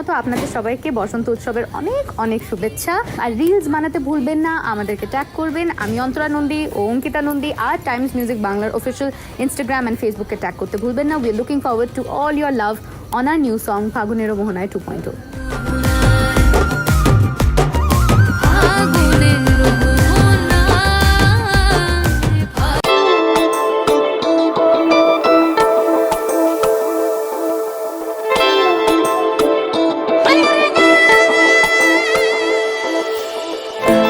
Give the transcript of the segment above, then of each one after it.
প্রথমত আপনাদের সবাইকে বসন্ত উৎসবের অনেক অনেক শুভেচ্ছা। আর রিলস বানাতে ভুলবেন না, আমাদেরকে ট্যাগ করবেন। আমি অন্তরা নন্দী ও অঙ্কিতা নন্দী আর টাইমস মিউজিক বাংলার অফিসিয়াল ইনস্টাগ্রাম অ্যান্ড ফেসবুকে ট্যাগ করতে ভুলবেন না। We are looking forward to all your love on our new song ফাগুনের মোহনায় টু পয়েন্ট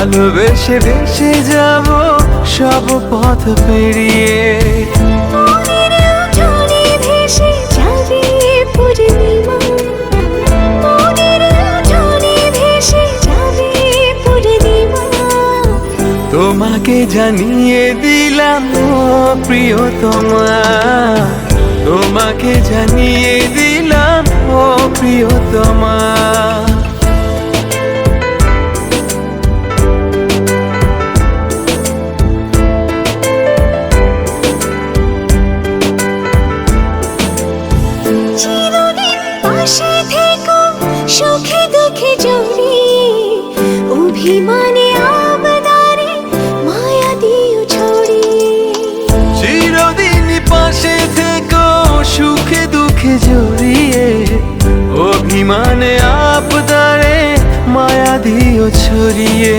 ভালোবেসে ভেসে যাব সব পথ পেরিয়ে। তোমাকে জানিয়ে দিলাম প্রিয় তোমা তোমাকে জানিয়ে দিলাম ও প্রিয়তমা। চিরদিন ছড়িয়ে চিরদিন পাশে থেকো সুখে দুঃখে জড়িয়ে। অভিমানে আপদারে মায়া দিও ছড়িয়ে।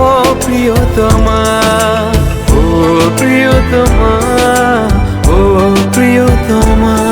ও প্রিয়তমা ও প্রিয়তমা ও প্রিয়তমা।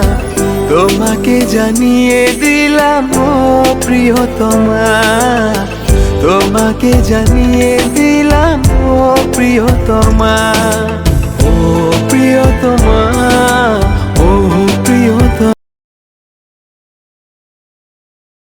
তোমাকে জানিয়ে দিলাম ও প্রিয়তমা। তোমাকে জানিয়ে দিলাম ও প্রিয়তমা। ও প্রিয়তমা।